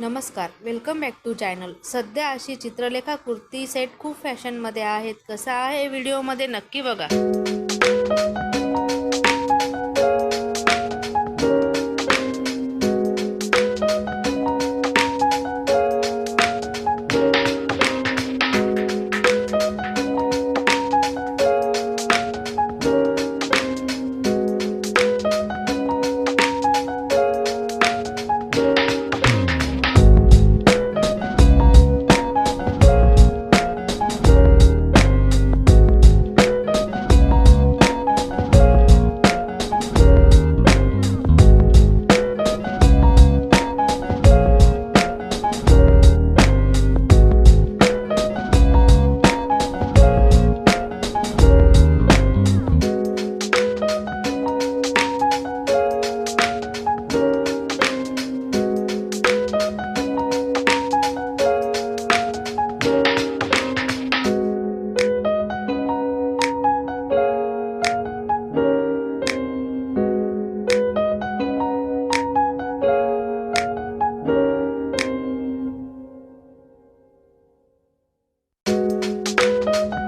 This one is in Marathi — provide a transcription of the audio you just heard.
नमस्कार वेलकम बॅक टू चॅनल सध्या अशी चित्रलेखा कुर्ती सेट खूप फॅशनमध्ये आहेत. कसा आहे व्हिडिओमध्ये नक्की बघा. you